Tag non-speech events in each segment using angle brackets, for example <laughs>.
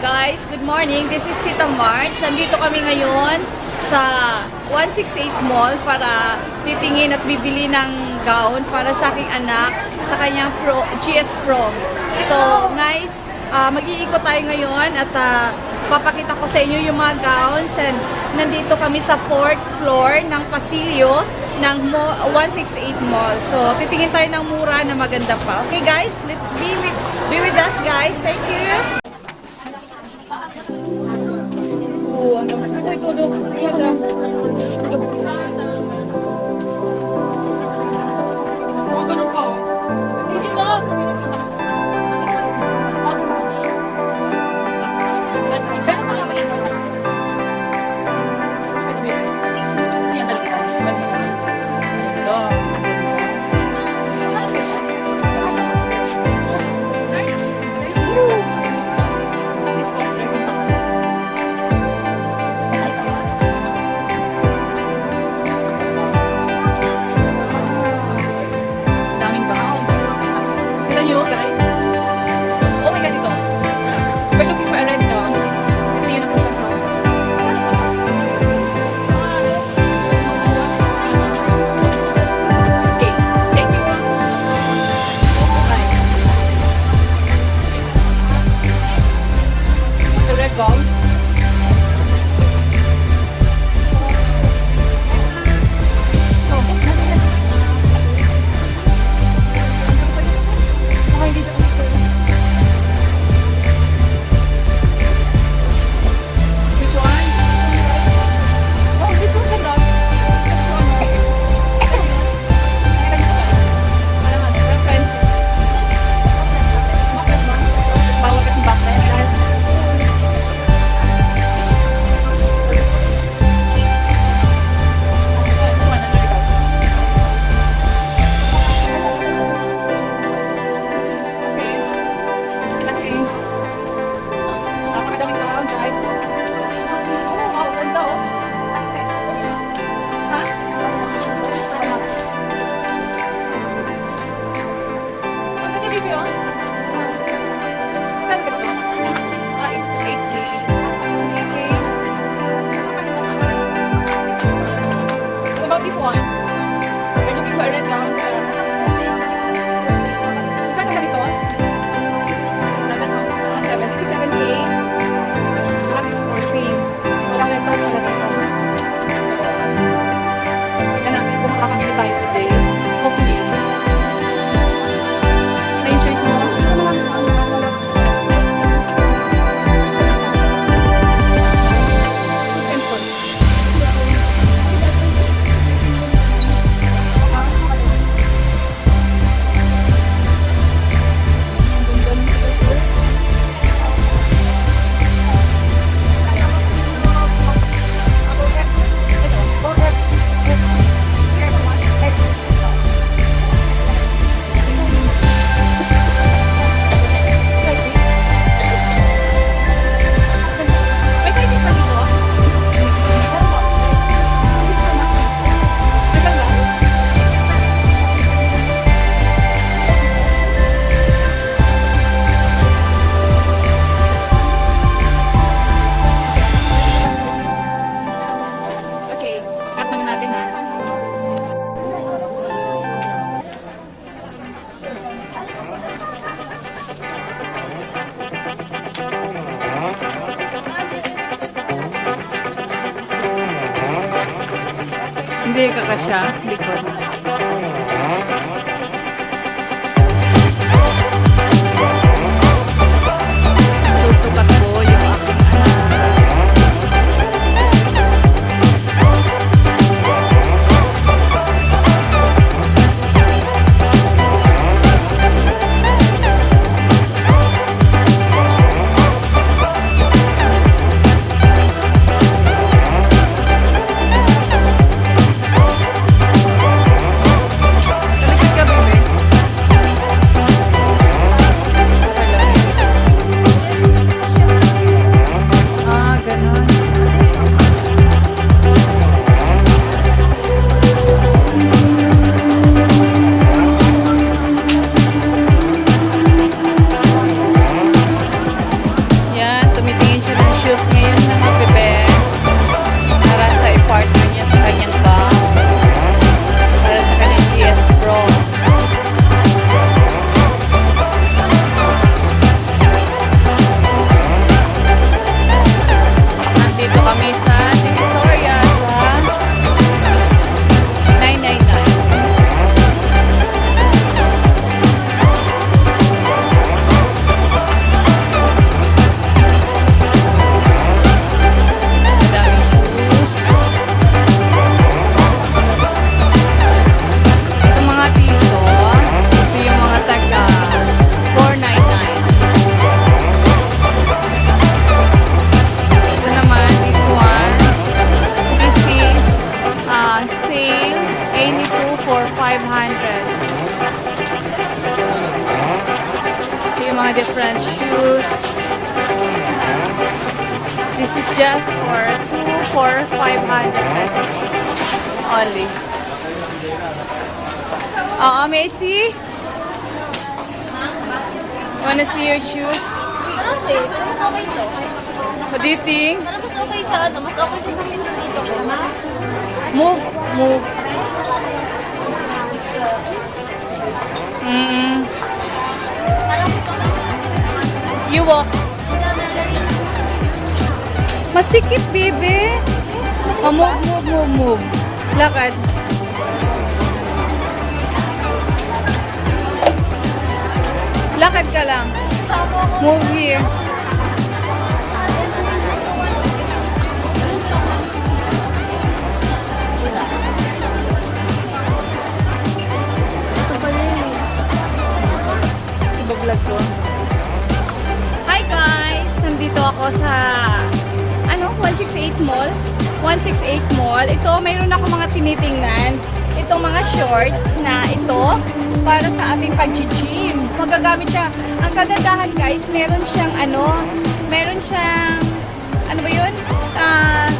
guys, good morning. This is Tita March. Nandito kami ngayon sa 168 Mall para titingin at bibili ng gown para sa aking anak sa kanyang pro, GS Prom. So guys, ah, mag-iikot tayo ngayon at ah, papakita ko sa inyo yung mga gowns and nandito kami sa 4th floor ng pasilyo ng mo- 168 Mall. So, titingin tayo ng mura na maganda pa. Okay guys, let's be with, be with us guys. Thank you! 완전 보고 있어도 가끔마다. Hindi kakasya, likod. This is just for 2 for 500 pesos only. Oo, Macy? Wanna see your shoes? Okay, mas okay to. What do you think? Para mas okay sa ano, mas okay to sa pinto dito. Move, move. Mm, Parang mas okay to sa pinto. you walk. Masikip, baby. Oh, move, move, move, move. Lakad. Lakad ka lang. Move here. Ibablog ko. Hi guys! Nandito ako sa 168 Mall. 168 Mall. Ito, mayroon ako mga tinitingnan. Itong mga shorts na ito para sa ating pag-gym. Magagamit siya. Ang kagandahan guys, meron siyang ano, meron siyang ano ba yun? Ah,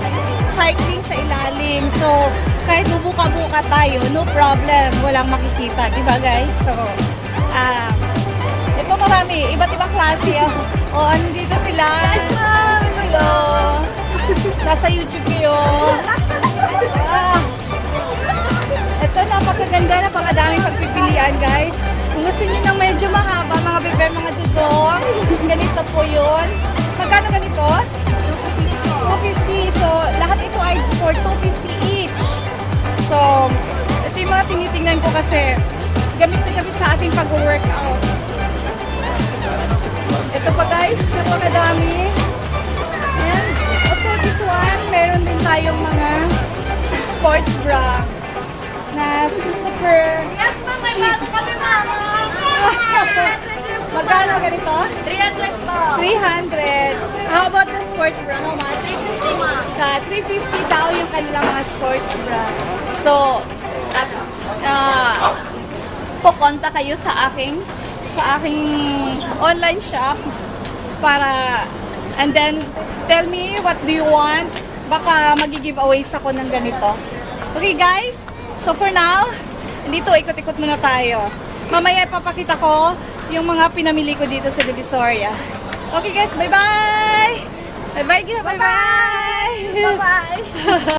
cycling sa ilalim. So, kahit bubuka-buka tayo, no problem. Walang makikita. Diba guys? So, ah, ito marami, iba't ibang klase. O, oh, andito sila. Hello. Nasa YouTube kayo. Ah. Ito, napakaganda, napakadaming pagpipilian, guys. Kung gusto niyo ng medyo mahaba, mga bebe, mga dudong, ganito po yun. Magkano ganito? 250. So, lahat ito ay for 250 each. So, ito yung mga tinitingnan ko kasi gamit na gamit sa ating pag-workout. Ito pa guys, napakadami. Sports bra na super Yes, ma'am, may bago kami, mama. <laughs> Magkano ganito? 300 po. 300. How about the sports bra? How much? 350, ma'am. Sa 350 daw yung kanilang mga sports bra. So, at, uh, pukonta kayo sa aking sa aking online shop para and then tell me what do you want baka magi-giveaways ako ng ganito. Okay guys. So for now dito ikot-ikot muna tayo. Mamaya ipapakita ko yung mga pinamili ko dito sa Divisoria. Okay guys. Bye bye bye bye bye bye Bye-bye. <laughs>